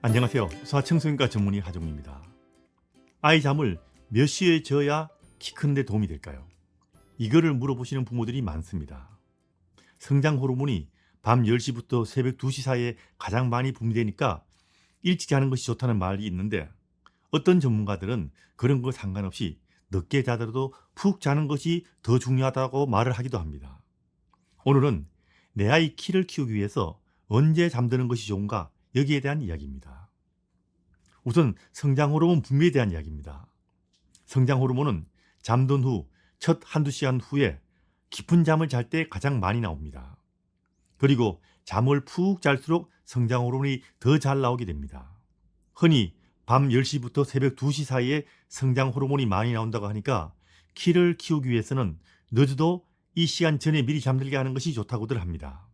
안녕하세요. 소아청소년과 전문의 하정우입니다. 아이 잠을 몇 시에 재야 키 크는데 도움이 될까요? 이거를 물어보시는 부모들이 많습니다. 성장 호르몬이 밤 10시부터 새벽 2시 사이에 가장 많이 분비되니까 일찍 자는 것이 좋다는 말이 있는데 어떤 전문가들은 그런 거 상관없이 늦게 자더라도 푹 자는 것이 더 중요하다고 말을 하기도 합니다. 오늘은 내 아이 키를 키우기 위해서 언제 잠드는 것이 좋은가 여기에 대한 이야기입니다. 우선 성장 호르몬 분비에 대한 이야기입니다. 성장 호르몬은 잠든 후 첫 한두 시간 후에 깊은 잠을 잘 때 가장 많이 나옵니다. 그리고 잠을 푹 잘수록 성장 호르몬이 더 잘 나오게 됩니다. 흔히 밤 10시부터 새벽 2시 사이에 성장 호르몬이 많이 나온다고 하니까 키를 키우기 위해서는 늦어도 이 시간 전에 미리 잠들게 하는 것이 좋다고들 합니다.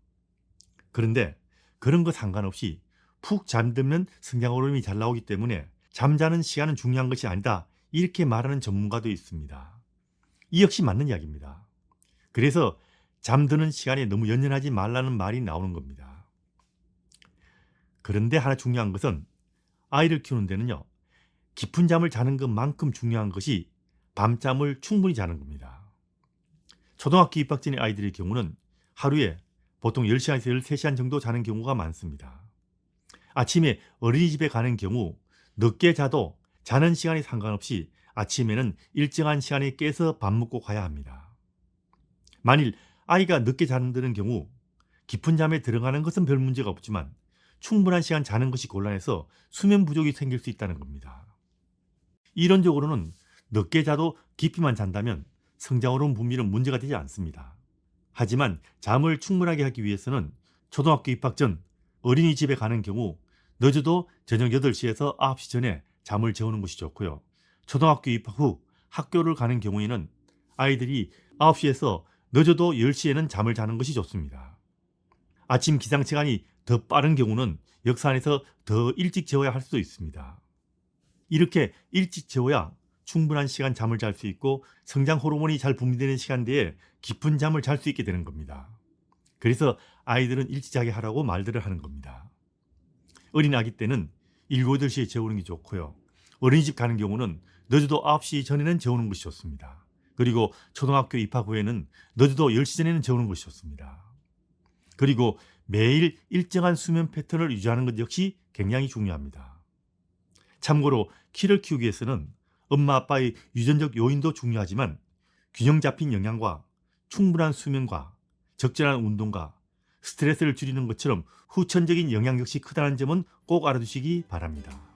그런데 그런 거 상관없이 푹 잠들면 성장 호르몬이 잘 나오기 때문에 잠자는 시간은 중요한 것이 아니다. 이렇게 말하는 전문가도 있습니다. 이 역시 맞는 이야기입니다. 그래서 잠드는 시간에 너무 연연하지 말라는 말이 나오는 겁니다. 그런데 하나 중요한 것은 아이를 키우는 데는요. 깊은 잠을 자는 것만큼 중요한 것이 밤잠을 충분히 자는 겁니다. 초등학교 입학 전의 아이들의 경우는 하루에 보통 10시간에서 13시간 정도 자는 경우가 많습니다. 아침에 어린이집에 가는 경우 늦게 자도 자는 시간이 상관없이 아침에는 일정한 시간에 깨서 밥 먹고 가야 합니다. 만일 아이가 늦게 잠드는 경우 깊은 잠에 들어가는 것은 별 문제가 없지만 충분한 시간 자는 것이 곤란해서 수면 부족이 생길 수 있다는 겁니다. 이론적으로는 늦게 자도 깊이만 잔다면 성장호르몬 분비는 문제가 되지 않습니다. 하지만 잠을 충분하게 하기 위해서는 초등학교 입학 전 어린이집에 가는 경우 늦어도 저녁 8시에서 9시 전에 잠을 재우는 것이 좋고요. 초등학교 입학 후 학교를 가는 경우에는 아이들이 9시에서 늦어도 10시에는 잠을 자는 것이 좋습니다. 아침 기상 시간이 더 빠른 경우는 역사 안에서 더 일찍 재워야 할 수도 있습니다. 이렇게 일찍 재워야 충분한 시간 잠을 잘 수 있고 성장 호르몬이 잘 분비되는 시간대에 깊은 잠을 잘 수 있게 되는 겁니다. 그래서 아이들은 일찍 자게 하라고 말들을 하는 겁니다. 어린 아기 때는 7, 8시에 재우는 게 좋고요. 어린이집 가는 경우는 늦어도 9시 전에는 재우는 것이 좋습니다. 그리고 초등학교 입학 후에는 늦어도 10시 전에는 재우는 것이 좋습니다. 그리고 매일 일정한 수면 패턴을 유지하는 것 역시 굉장히 중요합니다. 참고로 키를 키우기 위해서는 엄마 아빠의 유전적 요인도 중요하지만 균형 잡힌 영양과 충분한 수면과 적절한 운동과 스트레스를 줄이는 것처럼 후천적인 영향 역시 크다는 점은 꼭 알아두시기 바랍니다.